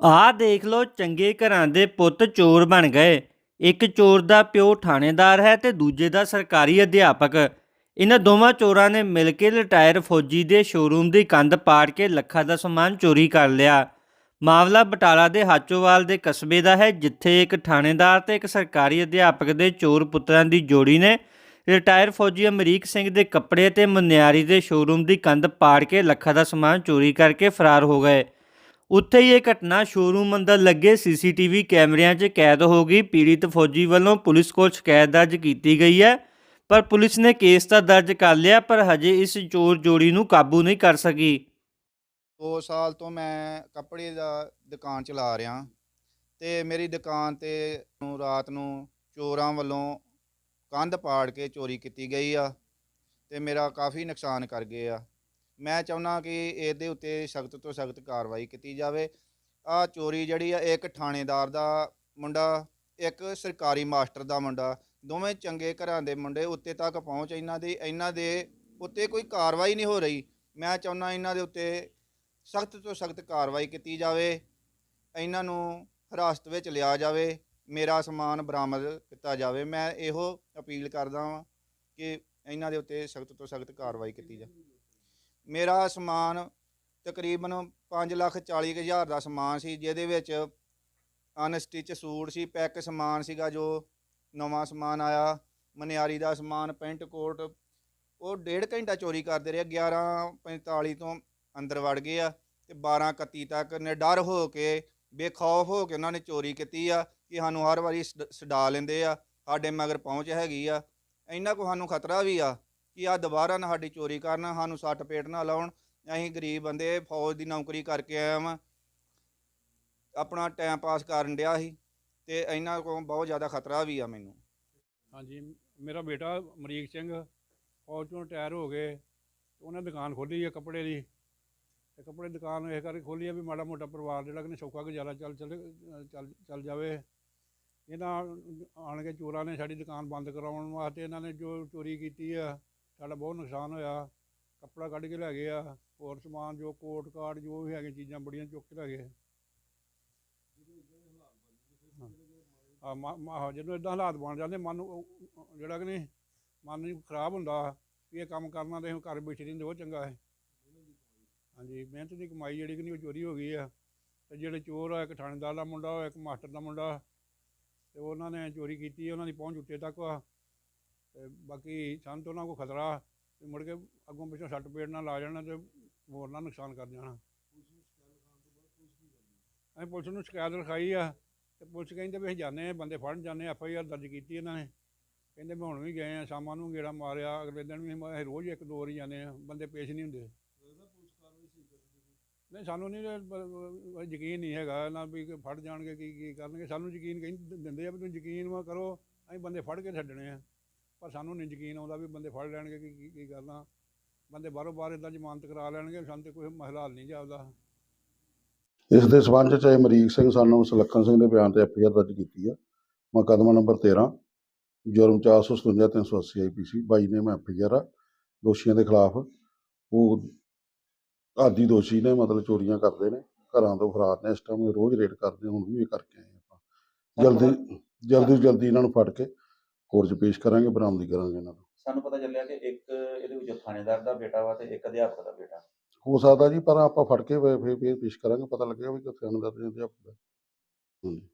ਆਹ ਦੇਖ ਲਓ, ਚੰਗੇ ਘਰਾਂ ਦੇ ਪੁੱਤ ਚੋਰ ਬਣ ਗਏ। ਇੱਕ ਚੋਰ ਦਾ ਪਿਓ ਥਾਣੇਦਾਰ ਹੈ ਤੇ ਦੂਜੇ ਦਾ ਸਰਕਾਰੀ ਅਧਿਆਪਕ। ਇਹਨਾਂ ਦੋਵਾਂ ਚੋਰਾਂ ਨੇ ਮਿਲ ਕੇ ਰਿਟਾਇਰ ਫੌਜੀ ਦੇ ਸ਼ੋਰੂਮ ਦੀ ਕੰਧ ਪਾੜ ਕੇ ਲੱਖਾਂ ਦਾ ਸਮਾਨ ਚੋਰੀ ਕਰ ਲਿਆ। ਮਾਮਲਾ ਬਟਾਲਾ ਦੇ ਹਾਚੋਵਾਲ ਦੇ ਕਸਬੇ ਦਾ ਹੈ, ਜਿੱਥੇ ਇੱਕ ਥਾਣੇਦਾਰ ਤੇ ਇੱਕ ਸਰਕਾਰੀ ਅਧਿਆਪਕ ਦੇ ਚੋਰ ਪੁੱਤਰਾਂ ਦੀ ਜੋੜੀ ਨੇ ਰਿਟਾਇਰ ਫੌਜੀ ਅਮਰੀਕ ਸਿੰਘ ਦੇ ਕੱਪੜੇ ਤੇ ਮਨਿਆਰੀ ਦੇ ਸ਼ੋਰੂਮ ਦੀ ਕੰਧ ਪਾੜ ਕੇ ਲੱਖਾਂ ਦਾ ਸਮਾਨ ਚੋਰੀ ਕਰਕੇ ਫਰਾਰ ਹੋ ਗਏ। ਉੱਥੇ ਹੀ ਇਹ ਘਟਨਾ ਸ਼ੋਰੂਮ ਅੰਦਰ ਲੱਗੇ ਸੀਸੀਟੀਵੀ ਕੈਮਰਿਆਂ 'ਚ ਕੈਦ ਹੋ ਗਈ। ਪੀੜਿਤ ਫੌਜੀ ਵੱਲੋਂ ਪੁਲਿਸ ਕੋਲ ਸ਼ਿਕਾਇਤ ਦਰਜ ਕੀਤੀ ਗਈ ਹੈ, ਪਰ ਪੁਲਿਸ ਨੇ ਕੇਸ ਤਾਂ ਦਰਜ ਕਰ ਲਿਆ, ਪਰ ਹਜੇ ਇਸ ਚੋਰ ਜੋੜੀ ਨੂੰ ਕਾਬੂ ਨਹੀਂ ਕਰ ਸਕੀ। 2 ਸਾਲ ਤੋਂ ਮੈਂ ਕੱਪੜੇ ਦਾ ਦੁਕਾਨ ਚਲਾ ਰਿਹਾ ਤੇ ਮੇਰੀ ਦੁਕਾਨ ਤੇ ਨੂੰ ਰਾਤ ਨੂੰ ਚੋਰਾਂ ਵੱਲੋਂ ਕੰਧ ਪਾੜ ਕੇ ਚੋਰੀ ਕੀਤੀ ਗਈ ਆ ਤੇ ਮੇਰਾ ਕਾਫੀ ਨੁਕਸਾਨ ਕਰ ਗਏ ਆ। ਮੈਂ ਚਾਹੁੰਦਾ ਕਿ ਇਹਦੇ ਉੱਤੇ ਸਖਤ ਤੋਂ ਸਖਤ ਕਾਰਵਾਈ ਕੀਤੀ ਜਾਵੇ। ਆ ਚੋਰੀ ਜਿਹੜੀ ਆ ਇੱਕ ਥਾਣੇਦਾਰ ਦਾ ਮੁੰਡਾ, ਇੱਕ ਸਰਕਾਰੀ ਮਾਸਟਰ ਦਾ ਮੁੰਡਾ, ਦੋਵੇਂ ਚੰਗੇ ਘਰਾਂ ਦੇ ਮੁੰਡੇ ਉੱਤੇ ਤੱਕ ਪਹੁੰਚ ਇਹਨਾਂ ਦੀ, ਇਹਨਾਂ ਦੇ ਉੱਤੇ ਕੋਈ ਕਾਰਵਾਈ ਨਹੀਂ ਹੋ ਰਹੀ। ਮੈਂ ਚਾਹੁੰਦਾ ਇਹਨਾਂ ਦੇ ਉੱਤੇ ਸਖਤ ਤੋਂ ਸਖਤ ਕਾਰਵਾਈ ਕੀਤੀ ਜਾਵੇ। ਇਹਨਾਂ ਨੂੰ ਹਿਰਾਸਤ ਵਿੱਚ ਲਿਆ ਜਾਵੇ। ਮੇਰਾ ਸਮਾਨ ਬਰਾਮਦ ਕੀਤਾ ਜਾਵੇ। ਮੈਂ ਇਹੋ ਅਪੀਲ ਕਰਦਾ ਹਾਂ ਕਿ ਇਹਨਾਂ ਦੇ ਉੱਤੇ ਸਖਤ ਤੋਂ ਸਖਤ ਕਾਰਵਾਈ ਕੀਤੀ ਜਾਵੇ। ਮੇਰਾ ਸਮਾਨ ਤਕਰੀਬਨ 5 ਲੱਖ 40 ਕੁ ਹਜ਼ਾਰ ਦਾ ਸਮਾਨ ਸੀ, ਜਿਹਦੇ ਵਿੱਚ ਅਨਸਟਿਚ ਸੂਟ ਸੀ ਪੈਕ ਸਮਾਨ ਸੀਗਾ ਜੋ ਨਵਾਂ ਸਮਾਨ ਆਇਆ, ਮਨਿਆਰੀ ਦਾ ਸਮਾਨ, ਪੈਂਟ ਕੋਟ, ਉਹ ਡੇਢ ਘੰਟਾ ਚੋਰੀ ਕਰਦੇ ਰਹੇ 11:45 ਤੋਂ ਅੰਦਰ ਵੜ ਗਏ ਆ ਤੇ 12:31 ਤੱਕ ਨਿਡਰ ਹੋ ਕੇ, ਬੇਖੌਫ ਹੋ ਕੇ ਉਹਨਾਂ ਨੇ ਚੋਰੀ ਕੀਤੀ ਆ ਕਿ ਸਾਨੂੰ ਹਰ ਵਾਰੀ ਛਡ- ਛਡਾ ਲੈਂਦੇ ਆ, ਸਾਡੇ ਮਗਰ ਪਹੁੰਚ ਹੈਗੀ ਆ, ਇੰਨਾ ਕੋ ਸਾਨੂੰ ਖਤਰਾ ਵੀ ਆ। ਕਿ ਆ ਦੁਬਾਰਾ ਨਾ ਸਾਡੀ ਚੋਰੀ ਕਰਨ, ਸਾਨੂੰ ਸੱਟ ਪੇਟ ਨਾ ਲਾਉਣ। ਅਸੀਂ ਗਰੀਬ ਬੰਦੇ, ਫੌਜ ਦੀ ਨੌਕਰੀ ਕਰਕੇ ਆਇਆ ਵਾਂ ਆਪਣਾ ਟਾਈਮ ਪਾਸ ਕਰਨ ਡਿਆ ਸੀ ਤੇ ਇਹਨਾਂ ਕੋਲ ਬਹੁਤ ਜ਼ਿਆਦਾ ਖਤਰਾ ਵੀ ਆ ਮੈਨੂੰ। ਹਾਂਜੀ, ਮੇਰਾ ਬੇਟਾ ਅਮਰੀਕ ਸਿੰਘ, ਫੌਜ ਤੋਂ ਰਿਟਾਇਰ ਹੋ ਗਏ। ਉਹਨੇ ਦੁਕਾਨ ਖੋਲੀ ਹੈ ਕੱਪੜੇ ਦੀ। ਤੇ ਕੱਪੜੇ ਦੀ ਦੁਕਾਨ ਇਹ ਕਰਕੇ ਖੋਲੀ ਹੈ ਵੀ ਮਾੜਾ ਮੋਟਾ ਪਰਿਵਾਰ ਜਿਹੜਾ ਕਿ ਸੌਖਾ ਗੁਜ਼ਾਰਾ ਚੱਲ ਚੱਲ ਚੱਲ ਚੱਲ ਜਾਵੇ। ਇਹਨਾਂ ਆਣ ਕੇ ਚੋਰਾਂ ਨੇ ਸਾਡੀ ਦੁਕਾਨ ਬੰਦ ਕਰਾਉਣ ਵਾਸਤੇ ਇਹਨਾਂ ਨੇ ਜੋ ਚੋਰੀ ਕੀਤੀ ਆ ਸਾਡਾ ਬਹੁਤ ਨੁਕਸਾਨ ਹੋਇਆ। ਕੱਪੜਾ ਕੱਢ ਕੇ ਲੈ ਗਏ ਆ, ਹੋਰ ਸਮਾਨ ਜੋ ਕੋਟ ਕਾਰਡ ਜੋ ਵੀ ਹੈਗੇ ਚੀਜ਼ਾਂ ਬੜੀਆਂ ਚੁੱਕ ਕੇ ਲੈ ਗਏ। ਆ ਮਾ- ਜਦੋਂ ਇਦਾਂ ਹਾਲਾਤ ਬਣ ਜਾਂਦੇ, ਮਨ ਨੂੰ ਉਹ- ਜਿਹੜਾ ਕਿ ਨਹੀਂ, ਮਨ ਨੂੰ ਖਰਾਬ ਹੁੰਦਾ, ਵੀ ਇਹ ਕੰਮ ਕਰਨਾ ਤੇ ਹੁਣ ਘਰ ਬੈਠੇ ਰਹਿੰਦੇ, ਉਹ ਚੰਗਾ ਹੈ। ਹਾਂਜੀ, ਮਿਹਨਤ ਦੀ ਕਮਾਈ ਜਿਹੜੀ ਕਿ ਨਹੀਂ, ਉਹ ਚੋਰੀ ਹੋ ਗਈ ਆ। ਤੇ ਜਿਹੜੇ ਚੋਰ ਆ, ਇੱਕ ਥਾਣੇਦਾਰ ਦਾ ਮੁੰਡਾ, ਇੱਕ ਮਾਸਟਰ ਦਾ ਮੁੰਡਾ, ਤੇ ਉਹਨਾਂ ਨੇ ਚੋਰੀ ਕੀਤੀ, ਉਹਨਾਂ ਦੀ ਪਹੁੰਚ ਉੱਤੇ ਤੱਕ ਆ। ਤੇ ਬਾਕੀ ਸਾਨੂੰ ਤਾਂ ਉਹਨਾਂ ਕੋਲ ਖਤਰਾ ਵੀ ਮੁੜ ਕੇ ਅੱਗੋਂ ਪਿੱਛੋਂ ਸੱਟ ਪੇੜ ਨਾਲ ਲਾ ਜਾਣਾ ਤੇ ਹੋਰ ਨਾਲ ਨੁਕਸਾਨ ਕਰ ਜਾਣਾ। ਅਸੀਂ ਪੁਲਿਸ ਨੂੰ ਸ਼ਿਕਾਇਤ ਲਿਖਾਈ ਆ ਤੇ ਪੁਲਿਸ ਕਹਿੰਦੇ ਵੀ ਅਸੀਂ ਜਾਂਦੇ ਹਾਂ ਬੰਦੇ ਫੜਨ ਜਾਂਦੇ ਐਫ ਆਈ ਆਰ ਦਰਜ ਕੀਤੀ ਇਹਨਾਂ ਨੇ। ਕਹਿੰਦੇ ਮੈਂ ਹੁਣ ਵੀ ਗਏ ਆ ਸ਼ਾਮਾਂ ਨੂੰ ਗੇੜਾ ਮਾਰਿਆ ਅਗਲੇ ਦਿਨ ਵੀ ਅਸੀਂ ਰੋਜ਼ ਇੱਕ ਦੋ ਵਾਰੀ ਜਾਂਦੇ ਆ ਬੰਦੇ ਪੇਸ਼ ਨਹੀਂ ਹੁੰਦੇ। ਨਹੀਂ ਸਾਨੂੰ ਨਹੀਂ ਯਕੀਨ ਨਹੀਂ ਹੈਗਾ ਨਾ ਵੀ ਕਿ ਫੜ ਜਾਣਗੇ ਕੀ ਕੀ ਕਰਨਗੇ। ਸਾਨੂੰ ਯਕੀਨ ਕਹਿੰਦੇ ਦਿੰਦੇ ਆ ਵੀ ਤੁਸੀਂ ਯਕੀਨ ਕਰੋ ਅਸੀਂ ਬੰਦੇ ਫੜ ਕੇ ਛੱਡਣੇ ਆ। ਪਰ ਸਾਨੂੰ ਨਹੀਂ ਯਕੀਨ ਆਉਂਦਾ ਵੀ ਬੰਦੇ ਫੜ ਲੈਣਗੇ ਕੀ ਕੀ- ਕੀ ਕਰਨਾ। ਬੰਦੇ ਬਾਹਰੋਂ ਬਾਹਰ ਇਦਾਂ ਜ਼ਮਾਨਤ ਕਰਾ ਲੈਣਗੇ ਸਾਨੂੰ ਤੇ ਕੋਈ ਮਸਲਾ ਹੱਲ ਨਹੀਂ ਜਾਪਦਾ ਇਸ ਦੇ ਸਬੰਧ ਚ ਅਮਰੀਕ ਸਿੰਘ ਸਾਨੂੰ ਸੁਲੱਖਣ ਸਿੰਘ ਦੇ ਬਿਆਨ ਤੇ ਐਫਆਈਆਰ ਦਰਜ ਕੀਤੀ ਆ। ਮੁਕੱਦਮਾ ਨੰਬਰ 13 ਜੁਰਮ 457 380 ਆਈਪੀਸੀ 22 ਨੇ ਮੈਂ ਐਫਆਈਆਰ ਆ ਦੋਸ਼ੀਆਂ ਦੇ ਖਿਲਾਫ ਉਹ ਆਦੀ ਦੋਸ਼ੀ ਨੇ ਮਤਲਬ ਚੋਰੀਆਂ ਕਰਦੇ ਨੇ ਘਰਾਂ ਤੋਂ ਫਰਾਰ ਨੇ। ਇਸ ਟਾਈਮ ਰੋਜ਼ ਰੇਡ ਕਰਦੇ ਹੁਣ ਵੀ ਇਹ ਕਰਕੇ ਆਏ ਆਪਾਂ ਜਲਦੀ ਜਲਦੀ ਤੋਂ ਜਲਦੀ ਇਹਨਾਂ ਨੂੰ ਫੜ ਕੇ ਕੋਰਟ 'ਚ ਪੇਸ਼ ਕਰਾਂਗੇ ਬਰਾਮਦੀ ਕਰਾਂਗੇ ਇਹਨਾਂ ਨੂੰ ਸਾਨੂੰ ਪਤਾ ਚੱਲਿਆ ਕਿ ਇੱਕ ਇਹਦੇ ਵਿੱਚ ਥਾਣੇਦਾਰ ਦਾ ਬੇਟਾ ਵਾ ਤੇ ਇੱਕ ਅਧਿਆਪਕ ਦਾ ਬੇਟਾ। ਹੋ ਸਕਦਾ ਜੀ ਪਰ ਆਪਾਂ ਫੜ ਕੇ ਫਿਰ ਫਿਰ ਪੇਸ਼ ਕਰਾਂਗੇ ਪਤਾ ਲੱਗੇਗਾ ਵੀ ਕਿੱਥੇ ਦੇ ਅਧਿਆਪਕ ਦਾ। ਹਾਂਜੀ।